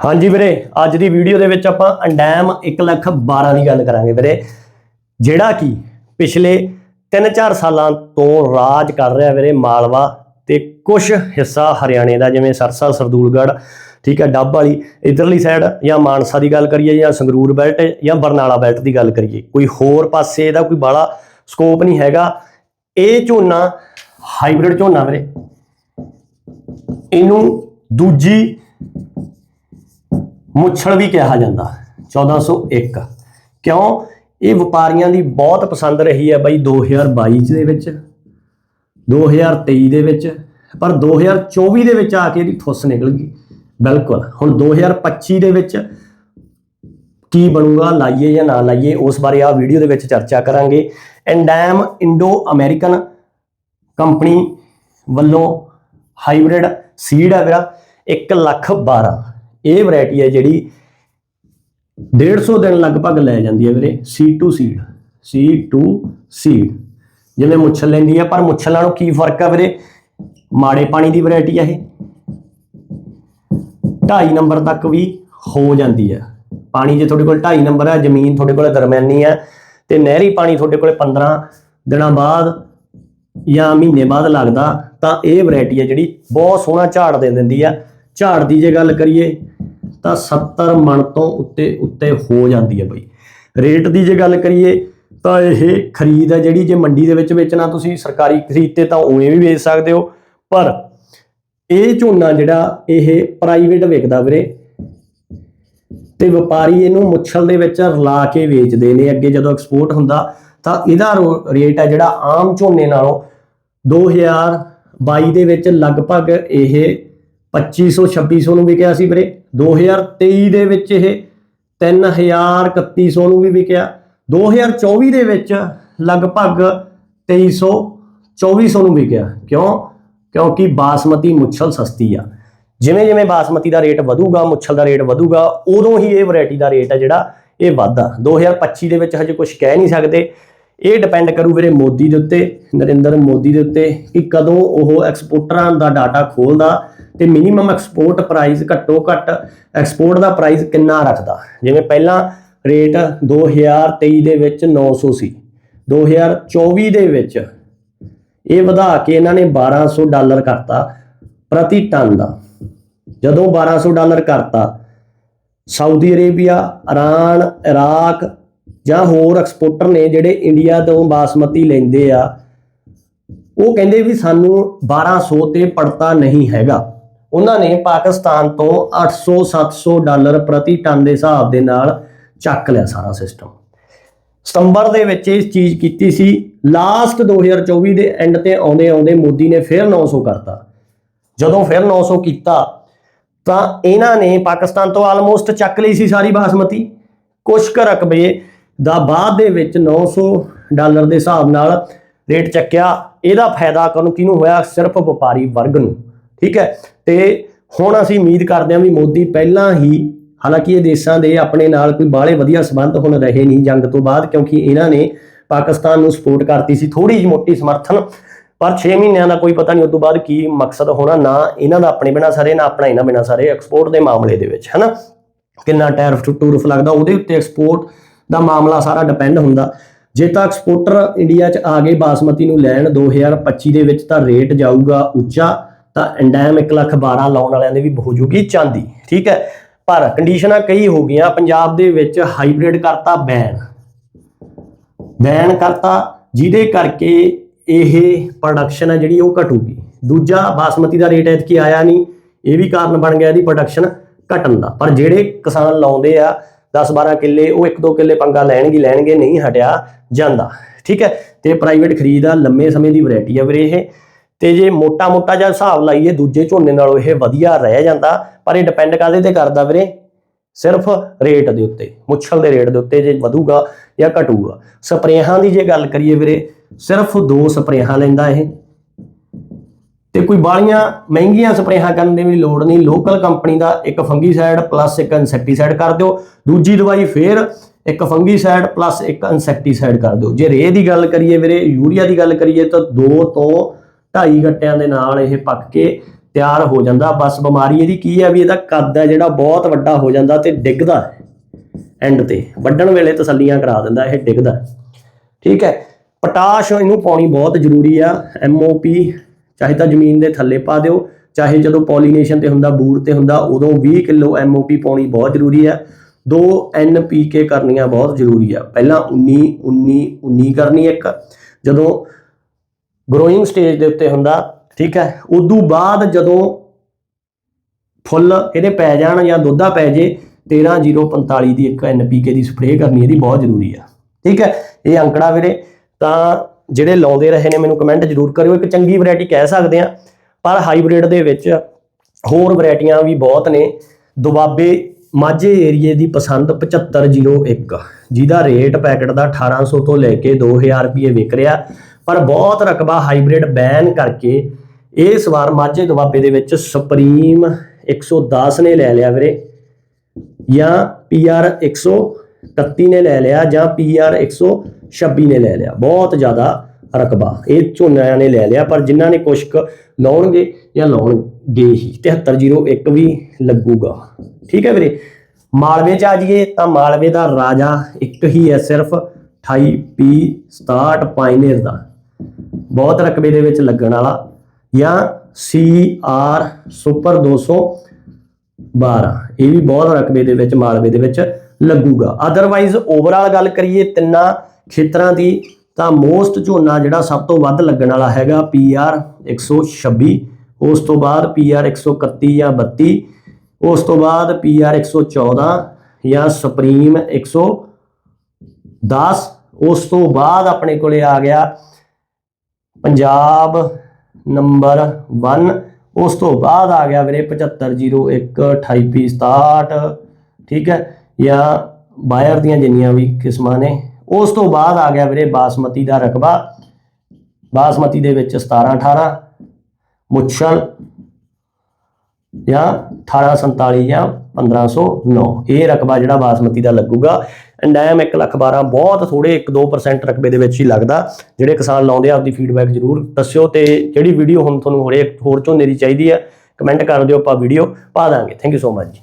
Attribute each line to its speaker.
Speaker 1: ਹਾਂਜੀ ਵੀਰੇ, ਅੱਜ ਦੀ ਵੀਡੀਓ ਦੇ ਵਿੱਚ ਆਪਾਂ ਅੰਡੈਮ 1 ਲੱਖ 12 ਦੀ ਗੱਲ ਕਰਾਂਗੇ ਵੀਰੇ। ਜਿਹੜਾ ਕਿ ਪਿਛਲੇ 3-4 ਸਾਲਾਂ ਤੋਂ ਰਾਜ ਕਰ ਰਿਹਾ ਵੀਰੇ ਮਾਲਵਾ ਤੇ ਕੁਝ ਹਿੱਸਾ ਹਰਿਆਣੇ ਦਾ, ਜਿਵੇਂ ਸਰਸਾ, ਸਰਦੂਲਗੜ੍ਹ, ਠੀਕ ਹੈ, ਡੱਬ ਵਾਲੀ, ਇਧਰਲੀ ਸਾਈਡ ਜਾਂ ਮਾਨਸਾ ਦੀ ਗੱਲ ਕਰੀਏ ਜਾਂ ਸੰਗਰੂਰ ਬੈਲਟ ਜਾਂ ਬਰਨਾਲਾ ਬੈਲਟ ਦੀ ਗੱਲ ਕਰੀਏ। ਕੋਈ ਹੋਰ ਪਾਸੇ ਇਹਦਾ ਕੋਈ ਬਾਲਾ ਸਕੋਪ ਨਹੀਂ ਹੈਗਾ। ਇਹ ਝੋਨਾ ਹਾਈਬ੍ਰਿਡ ਝੋਨਾ ਵੀਰੇ। ਇਹਨੂੰ ਦੂਜੀ ਮੁੱਛਲ ਵੀ ਕਿਹਾ ਜਾਂਦਾ। 1401 ਕਿਉਂ? ਇਹ ਵਪਾਰੀਆਂ ਦੀ ਬਹੁਤ ਪਸੰਦ ਰਹੀ ਹੈ ਬਾਈ 2022 ਚ ਦੇ ਵਿੱਚ 2023 ਦੇ ਵਿੱਚ, ਪਰ 2024 ਦੇ ਵਿੱਚ ਆ ਕੇ ਇਹਦੀ ਠੁੱਸ ਨਿਕਲ ਗਈ। ਬਿਲਕੁਲ। ਹੁਣ 2025 ਦੇ ਵਿੱਚ ਕੀ ਬਣੂਗਾ, ਲਾਈਏ ਜਾਂ ਨਾ ਲਾਈਏ, ਉਸ ਬਾਰੇ ਆ ਵੀਡੀਓ ਦੇ ਵਿੱਚ ਚਰਚਾ ਕਰਾਂਗੇ। ਐਂਡੈਮ ਇੰਡੋ ਅਮਰੀਕਨ ਕੰਪਨੀ ਵੱਲੋਂ ਹਾਈਬ੍ਰਿਡ ਸੀਡ ਹੈ ਵੀਰਾ 1 ਲੱਖ 12 ਇਹ ਵੈਰਾਈਟੀ ਹੈ ਜਿਹੜੀ 150 ਦਿਨ ਲਗਭਗ ਲੈ ਜਾਂਦੀ ਹੈ ਵੀਰੇ C2 ਸੀਡ C2 ਸੀਡ ਜਿਵੇਂ ਮੁੱਛਲ ਲੈਂਦੀ ਹੈ ਪਰ ਮੁੱਛਲਾਂ ਨੂੰ ਕੀ ਫ਼ਰਕ ਆ ਵੀਰੇ? ਮਾੜੇ ਪਾਣੀ ਦੀ ਵੈਰਾਈਟੀ ਹੈ ਇਹ। 2.5 ਨੰਬਰ ਤੱਕ ਵੀ ਹੋ ਜਾਂਦੀ ਹੈ ਪਾਣੀ ਜੇ ਤੁਹਾਡੇ ਕੋਲ 2.5 ਨੰਬਰ ਹੈ ਜ਼ਮੀਨ ਤੁਹਾਡੇ ਕੋਲ ਦਰਮਿਆਨੀ ਹੈ ਤੇ ਨਹਿਰੀ ਪਾਣੀ ਤੁਹਾਡੇ ਕੋਲ 15 ਦਿਨਾਂ ਬਾਅਦ ਜਾਂ ਮਹੀਨੇ ਬਾਅਦ ਲੱਗਦਾ, ਤਾਂ ਇਹ ਵੈਰਾਈਟੀ ਹੈ ਜਿਹੜੀ ਬਹੁਤ ਸੋਹਣਾ ਝਾੜ ਦੇ ਦਿੰਦੀ ਆ। ਝਾੜ ਦੀ ਜੇ ਗੱਲ ਕਰੀਏ ਤਾਂ 70 ਮਣ ਤੋਂ ਉੱਤੇ ਉੱਤੇ ਹੋ ਜਾਂਦੀ ਹੈ ਬਈ। ਰੇਟ ਦੀ ਜੇ ਗੱਲ ਕਰੀਏ, ਤਾਂ ਇਹ ਖਰੀਦ ਹੈ ਜਿਹੜੀ ਜੇ ਮੰਡੀ ਦੇ ਵਿੱਚ ਵੇਚਣਾ ਤੁਸੀਂ, ਸਰਕਾਰੀ ਖਰੀਦ ਤੇ ਤਾਂ ਉਵੇਂ ਵੀ ਵੇਚ ਸਕਦੇ ਹੋ। ਪਰ ਇਹ ਝੋਨਾ ਜਿਹੜਾ, ਇਹ ਪ੍ਰਾਈਵੇਟ ਵਿਕਦਾ ਵੀਰੇ। ਤੇ ਵਪਾਰੀ ਇਹਨੂੰ ਮੁੱਛਲ ਦੇ ਵਿੱਚ ਰਲਾ ਕੇ ਵੇਚਦੇ ਨੇ, ਅੱਗੇ ਜਦੋਂ ਐਕਸਪੋਰਟ ਹੁੰਦਾ, ਤਾਂ ਇਹਦਾ ਰੇਟ ਹੈ ਜਿਹੜਾ ਆਮ ਝੋਨੇ ਨਾਲੋਂ 2022 ਦੇ ਵਿੱਚ ਲਗਭਗ ਇਹ 2500 2600 ਨੂੰ ਵਿਕਿਆ ਸੀ ਵੀਰੇ। 2023 ਦੇ ਵਿੱਚ ਇਹ 3000 3100 ਨੂੰ ਵੀ ਵਿਕਿਆ। 2024 ਦੇ ਵਿੱਚ ਲਗਭਗ 2300 2400 ਨੂੰ ਵਿਕਿਆ। ਕਿਉਂ? ਕਿਉਂਕਿ ਬਾਸਮਤੀ ਮੁੱਛਲ ਸਸਤੀ ਆ। ਜਿਵੇਂ ਜਿਵੇਂ ਬਾਸਮਤੀ ਦਾ ਰੇਟ ਵਧੂਗਾ, ਮੁੱਛਲ ਦਾ ਰੇਟ ਵਧੂਗਾ, ਉਦੋਂ ਹੀ ਇਹ ਵੈਰਾਈਟੀ ਦਾ ਰੇਟ ਆ ਜਿਹੜਾ ਇਹ ਵਧਦਾ। 2025 ਦੇ ਵਿੱਚ ਹਜੇ ਕੁਝ ਕਹਿ ਨਹੀਂ ਸਕਦੇ। ਇਹ ਡਿਪੈਂਡ ਕਰੂ ਵੀਰੇ ਮੋਦੀ ਦੇ ਉੱਤੇ, ਨਰਿੰਦਰ ਮੋਦੀ ਦੇ ਉੱਤੇ ਕਿ ਕਦੋਂ ਉਹ ਐਕਸਪੋਰਟਰਾਂ ਦਾ ਡਾਟਾ ਖੋਲਦਾ ਤੇ ਮਿਨੀਮਮ ਐਕਸਪੋਰਟ ਪ੍ਰਾਈਸ ਘੱਟੋ ਘੱਟ ਐਕਸਪੋਰਟ ਦਾ ਪ੍ਰਾਈਸ ਕਿੰਨਾ ਰੱਖਦਾ। ਜਿਵੇਂ ਪਹਿਲਾਂ ਰੇਟ 2023 ਦੇ ਵਿੱਚ 900 ਸੀ 2024 ਦੇ ਵਿੱਚ ਇਹ ਵਧਾ ਕੇ ਇਹਨਾਂ ਨੇ 1200 ਡਾਲਰ ਕਰਤਾ ਪ੍ਰਤੀ ਟਨ ਦਾ। ਜਦੋਂ 1200 ਡਾਲਰ ਕਰਤਾ, ਸਾਊਦੀ ਅਰੇਬੀਆ, ਇਰਾਨ, ਇਰਾਕ ਜਾਂ ਹੋਰ ਐਕਸਪੋਰਟਰ ਨੇ ਜਿਹੜੇ ਇੰਡੀਆ ਤੋਂ ਬਾਸਮਤੀ ਲੈਂਦੇ ਆ, ਉਹ ਕਹਿੰਦੇ ਵੀ ਸਾਨੂੰ 1200 ਤੇ ਪੜਤਾ ਨਹੀਂ ਹੈਗਾ। ਉਹਨਾਂ ਨੇ ਪਾਕਿਸਤਾਨ ਤੋਂ 800 700 ਡਾਲਰ ਪ੍ਰਤੀ ਟਨ ਦੇ ਹਿਸਾਬ ਦੇ ਨਾਲ ਚੱਕ ਲਿਆ ਸਾਰਾ ਸਿਸਟਮ ਸਤੰਬਰ ਦੇ ਵਿੱਚ ਇਹ ਚੀਜ਼ ਕੀਤੀ ਸੀ। ਲਾਸਟ 2024 ਦੇ ਐਂਡ ਤੇ ਆਉਂਦੇ ਆਉਂਦੇ ਮੋਦੀ ਨੇ ਫਿਰ 900 ਕਰਤਾ। ਜਦੋਂ ਫਿਰ 900 ਕੀਤਾ, ਤਾਂ ਇਹਨਾਂ ਨੇ ਪਾਕਿਸਤਾਨ ਤੋਂ ਆਲਮੋਸਟ ਚੱਕ ਲਈ ਸੀ ਸਾਰੀ ਬਾਸਮਤੀ। ਕੁਝ ਕੁ ਰਕਬੇ ਦਾ ਬਾਅਦ ਦੇ ਵਿੱਚ 900 ਡਾਲਰ ਦੇ ਹਿਸਾਬ ਨਾਲ ਰੇਟ ਚੱਕਿਆ। ਇਹਦਾ ਫਾਇਦਾ ਕਰਨ ਕਿਹਨੂੰ ਹੋਇਆ? ਸਿਰਫ ਵਪਾਰੀ ਵਰਗ ਨੂੰ। ਠੀਕ ਹੈ? ਤੇ ਹੁਣ ਅਸੀਂ ਉਮੀਦ ਕਰਦੇ ਹਾਂ ਵੀ ਮੋਦੀ ਪਹਿਲਾਂ ਹੀ, ਹਾਲਾਂਕਿ ਇਹ ਦੇਸ਼ਾਂ ਦੇ ਆਪਣੇ ਨਾਲ ਕੋਈ ਬਾਹਲੇ ਵਧੀਆ ਸਬੰਧ ਹੁਣ ਰਹੇ ਨਹੀਂ ਜੰਗ ਤੋਂ ਬਾਅਦ, ਕਿਉਂਕਿ ਇਹਨਾਂ ਨੇ ਪਾਕਿਸਤਾਨ ਨੂੰ ਸਪੋਰਟ ਕਰਤੀ ਸੀ ਥੋੜੀ ਜਿਹੀ ਮੋਟੀ ਸਮਰਥਨ, ਪਰ 6 ਮਹੀਨਿਆਂ ਦਾ ਕੋਈ ਪਤਾ ਨਹੀਂ ਉਸ ਤੋਂ ਬਾਅਦ ਕੀ ਮਕਸਦ ਹੋਣਾ, ਨਾ ਇਹਨਾਂ ਦਾ ਆਪਣੇ ਬਿਨਾ ਸਾਰੇ, ਨਾ ਆਪਣਾ ਇਹਨਾਂ ਬਿਨਾ ਸਾਰੇ ਐਕਸਪੋਰਟ ਦੇ ਮਾਮਲੇ ਦੇ ਵਿੱਚ, ਹਨਾ? ਕਿੰਨਾ ਟੈਰਫ ਟੂ ਟੂਰਫ ਲੱਗਦਾ, ਉਹਦੇ ਉੱਤੇ ਐਕਸਪੋਰਟ ਦਾ ਮਾਮਲਾ ਸਾਰਾ ਡਿਪੈਂਡ ਹੁੰਦਾ। ਜੇ ਤਾਂ ਐਕਸਪੋਰਟਰ ਇੰਡੀਆ 'ਚ ਆ ਗਏ, ਬਾਸਮਤੀ ਨੂੰ ਲੈਣ 2025 ਦੇ ਵਿੱਚ ਤਾਂ ਰੇਟ ਜਾਊਗਾ ਉੱਚਾ, ਤਾਂ ਇੰਡੈਮ 1 ਲੱਖ 12 ਲਾਉਣ ਵਾਲਿਆਂ ਦੇ ਵੀ ਹੋ ਜੂਗੀ ਚਾਂਦੀ, ਠੀਕ ਹੈ? ਪਰ ਕੰਡੀਸ਼ਨਾਂ ਕਈ ਹੋ ਗਈਆਂ, ਪੰਜਾਬ ਦੇ ਵਿੱਚ ਹਾਈਬ੍ਰਿਡ ਕਰਤਾ ਬੈਨ ਬੈਨ ਕਰਤਾ, ਜਿਹਦੇ ਕਰਕੇ ਇਹ ਪ੍ਰੋਡਕਸ਼ਨ ਹੈ ਜਿਹੜੀ ਉਹ ਘਟੂਗੀ। ਦੂਜਾ, ਬਾਸਮਤੀ ਦਾ ਰੇਟ ਐਤਕੀ ਆਇਆ ਨਹੀਂ, ਇਹ ਵੀ ਕਾਰਨ ਬਣ ਗਿਆ ਇਹਦੀ ਪ੍ਰੋਡਕਸ਼ਨ ਘਟਣ ਦਾ। ਪਰ ਜਿਹੜੇ ਕਿਸਾਨ ਲਾਉਂਦੇ ਆ 10-12 ਕਿੱਲੇ, ਉਹ 1-2 ਕਿੱਲੇ ਪੰਗਾ ਲੈਣਗੇ ਲੈਣਗੇ, ਨਹੀਂ ਹਟਿਆ ਜਾਂਦਾ। ਠੀਕ ਹੈ? ਤੇ ਪ੍ਰਾਈਵੇਟ ਖਰੀਦ ਆ ਲੰਮੇ ਸਮੇਂ ਦੀ ਵੈਰਾਈਟੀ ਆ ਵੀਰੇ ਇਹ। ਤੇ ਜੇ ਮੋਟਾ-ਮੋਟਾ ਜਿਹਾ ਹਿਸਾਬ ਲਾਈਏ, ਦੂਜੇ ਝੋਨੇ ਨਾਲੋਂ ਇਹ ਵਧੀਆ ਰਹਿ ਜਾਂਦਾ, ਪਰ ਇਹ ਡਿਪੈਂਡ ਕਾਦੇ ਤੇ ਕਰਦਾ ਵੀਰੇ? ਸਿਰਫ ਰੇਟ ਦੇ ਉੱਤੇ ਮੁੱਛਲ ਦੇ ਰੇਟ ਦੇ ਉੱਤੇ ਜੇ ਵਧੂਗਾ ਜਾਂ ਘਟੂਗਾ। ਸਪਰੇਹਾਂ ਦੀ ਜੇ ਗੱਲ ਕਰੀਏ ਵੀਰੇ, ਸਿਰਫ ਦੋ ਸਪਰੇਹਾਂ ਲੈਂਦਾ ਇਹ। ਤੇ ਕੋਈ ਬਾਲੀਆਂ ਮਹਿੰਗੀਆਂ ਸਪਰੇਹਾਂ ਕਰਨ ਦੀ ਵੀ ਲੋੜ ਨਹੀਂ। ਲੋਕਲ ਕੰਪਨੀ ਦਾ ਇੱਕ ਫੰਗੀਸਾਈਡ ਪਲੱਸ ਇੱਕ ਇਨਸੈਕਟੀਸਾਈਡ ਕਰ ਦਿਓ। ਦੂਜੀ ਦਵਾਈ ਫੇਰ ਇੱਕ ਫੰਗੀਸਾਈਡ ਪਲੱਸ ਇੱਕ ਇਨਸੈਕਟੀਸਾਈਡ ਕਰ ਦਿਓ। ਜੇ ਰੇ ਦੀ ਗੱਲ ਕਰੀਏ ਵੀਰੇ, ਯੂਰੀਆ ਦੀ ਗੱਲ ਕਰੀਏ ਤਾਂ 2 ਤੋਂ 2.5 ਗੱਟਿਆਂ ਦੇ ਨਾਲ ਇਹ ਪੱਕ ਕੇ ਤਿਆਰ ਹੋ ਜਾਂਦਾ। ਬਸ ਬਿਮਾਰੀ ਇਹਦੀ ਕੀ ਹੈ ਵੀ ਇਹਦਾ ਕੱਦ ਹੈ ਜਿਹੜਾ ਬਹੁਤ ਵੱਡਾ ਹੋ ਜਾਂਦਾ ਤੇ ਡਿੱਗਦਾ ਐਂਡ ਤੇ। ਵੱਢਣ ਵੇਲੇ ਤਸੱਲੀਆਂ ਕਰਾ ਦਿੰਦਾ, ਇਹ ਡਿੱਗਦਾ ਠੀਕ ਹੈ। ਪੋਟਾਸ਼ ਇਹਨੂੰ ਪਾਉਣੀ ਬਹੁਤ ਜ਼ਰੂਰੀ ਆ। ਐਮਓਪੀ ਚਾਹੇ ਤਾਂ ਜ਼ਮੀਨ ਦੇ ਥੱਲੇ ਪਾ ਦਿਓ, ਚਾਹੇ ਜਦੋਂ ਪੋਲੀਨੇਸ਼ਨ ਤੇ ਹੁੰਦਾ, ਬੂਰ ਤੇ ਹੁੰਦਾ, ਉਦੋਂ 20 ਕਿਲੋ ਐਮਓਪੀ ਪਾਉਣੀ ਬਹੁਤ ਜ਼ਰੂਰੀ ਹੈ। ਦੋ ਐਨਪੀਕੇ ਕਰਨੀਆਂ ਬਹੁਤ ਜ਼ਰੂਰੀ ਆ ਪਹਿਲਾਂ 19 19 19 ਕਰਨੀ ਇੱਕ। ਜਦੋਂ ਗਰੋਇੰਗ ਸਟੇਜ ਦੇ ਉੱਤੇ ਹੁੰਦਾ, ਠੀਕ ਹੈ, ਉਦੋਂ ਬਾਅਦ ਜਦੋਂ ਫੁੱਲ ਇਹਦੇ ਪੈ ਜਾਣ ਜਾਂ ਦੁੱਧਾ ਪੈ ਜੇ 13045 ਦੀ ਇੱਕ ਐਨਪੀਕੇ ਦੀ ਸਪਰੇਅ ਕਰਨੀ ਇਹਦੀ ਬਹੁਤ ਜ਼ਰੂਰੀ ਆ ਠੀਕ ਹੈ, ਇਹ ਅੰਕੜਾ ਵੀਰੇ, ਤਾਂ ਜਿਹੜੇ ਲਾਉਂਦੇ ਰਹੇ ਨੇ, ਮੈਨੂੰ ਕਮੈਂਟ ਜ਼ਰੂਰ ਕਰਿਓ, ਇੱਕ ਚੰਗੀ ਵੈਰਾਈਟੀ ਕਹਿ ਸਕਦੇ ਆ ਪਰ ਹਾਈਬ੍ਰਿਡ ਦੇ ਵਿੱਚ ਹੋਰ ਵੈਰਾਈਟੀਆਂ ਵੀ ਬਹੁਤ ਨੇ। ਦੁਬਾਬੇ ਮਾਝੇ ਏਰੀਏ ਦੀ ਪਸੰਦ 7501 ਜਿਹਦਾ ਰੇਟ ਪੈਕਟ ਦਾ 1800 ਤੋਂ ਲੈ ਕੇ 2000 ਰੁਪਏ ਵਿਕ ਰਿਹਾ। ਪਰ ਬਹੁਤ ਰਕਬਾ ਹਾਈਬ੍ਰਿਡ ਬੈਨ ਕਰਕੇ ਇਸ ਵਾਰ ਮਾਝੇ ਦੁਆਬੇ ਦੇ ਵਿੱਚ ਸੁਪਰੀਮ 110 ਨੇ ਲੈ ਲਿਆ ਵੀਰੇ, ਜਾਂ ਪੀਆਰ 131 ਨੇ ਲੈ ਲਿਆ, ਜਾਂ ਪੀਆਰ 126 ਨੇ ਲੈ ਲਿਆ, ਬਹੁਤ ਜ਼ਿਆਦਾ ਰਕਬਾ। ਇਹ ਝੋਨਿਆਂ ਨੇ ਲੈ ਲਿਆ, ਪਰ ਜਿਨ੍ਹਾਂ ਨੇ ਕੁਸ਼ਕ ਲਾਉਣਗੇ ਜਾਂ ਲਾਉਣਗੇ ਹੀ 7301 ਵੀ ਲੱਗੂਗਾ। ਠੀਕ ਹੈ ਵੀਰੇ? ਮਾਲਵੇ ਚ ਆ ਜਾਈਏ, ਤਾਂ ਮਾਲਵੇ ਦਾ ਰਾਜਾ ਇੱਕ ਹੀ ਹੈ, ਸਿਰਫ 28 ਪੀ 67 ਪਾਇਨੀਅਰ ਦਾ। ਬਹੁਤ ਰਕਬੇ ਦੇ ਵਿੱਚ ਲੱਗਣ ਵਾਲਾ, ਜਾਂ ਸੀ ਆਰ ਸੁਪਰ 212 ਇਹ ਵੀ ਬਹੁਤ ਰਕਬੇ ਦੇ ਵਿੱਚ, ਮਾਲਵੇ ਦੇ ਵਿੱਚ ਲੱਗੂਗਾ। ਅਦਰਵਾਈਜ਼ ਓਵਰਆਲ ਗੱਲ ਕਰੀਏ, ਤਿੰਨਾਂ ਖੇਤਰਾਂ ਦੀ, ਤਾਂ ਮੋਸਟ ਝੋਨਾ ਜਿਹੜਾ ਸਭ ਤੋਂ ਵੱਧ ਲੱਗਣ ਵਾਲਾ ਹੈਗਾ ਪੀਆਰ 126 ਉਸ ਤੋਂ ਬਾਅਦ ਪੀਆਰ 131 ਜਾਂ 32 ਉਸ ਤੋਂ ਬਾਅਦ ਪੀਆਰ 114 ਜਾਂ ਸੁਪਰੀਮ 110 ਉਸ ਤੋਂ ਬਾਅਦ ਆਪਣੇ ਕੋਲੇ ਆ ਗਿਆ ਪੰਜਾਬ ਨੰਬਰ 1 ਉਸ ਤੋਂ ਬਾਅਦ ਆ ਗਿਆ ਵੀਰੇ 7501 2867 ਠੀਕ ਹੈ, ਜਾਂ ਬਾਇਰ ਦੀਆਂ ਜਿੰਨੀਆਂ ਵੀ ਕਿਸਮਾਂ ਨੇ ਉਸ ਤੋਂ ਬਾਅਦ ਆ ਗਿਆ ਵੀਰੇ ਬਾਸਮਤੀ ਦਾ ਰਕਬਾ। ਬਾਸਮਤੀ ਦੇ ਵਿੱਚ 17 18 ਮੁੱਛਲ ਜਾਂ 1847 ਜਾਂ 1509 ਇਹ ਰਕਬਾ ਜਿਹੜਾ ਬਾਸਮਤੀ ਦਾ ਲੱਗੂਗਾ। ਐਂਡੈਮ 1 ਲੱਖ 12 ਬਹੁਤ ਥੋੜੇ 1-2% ਰਕਬੇ ਦੇ ਵਿੱਚ ਹੀ ਲੱਗਦਾ। ਜਿਹੜੇ ਕਿਸਾਨ ਲਾਉਂਦੇ ਆ, ਆਪਦੀ ਫੀਡਬੈਕ ਜ਼ਰੂਰ ਦੱਸਿਓ ਤੇ ਜਿਹੜੀ ਵੀਡੀਓ ਹੁਣ ਤੁਹਾਨੂੰ ਹੋਰੇ ਹੋਰ ਝੋਨੇ ਦੀ ਚਾਹੀਦੀ ਹੈ ਕਮੈਂਟ ਕਰ ਦਿਓ ਆਪਾਂ ਵੀਡੀਓ ਪਾ ਦਾਂਗੇ। ਥੈਂਕ ਯੂ ਸੋ ਮਚ ਜੀ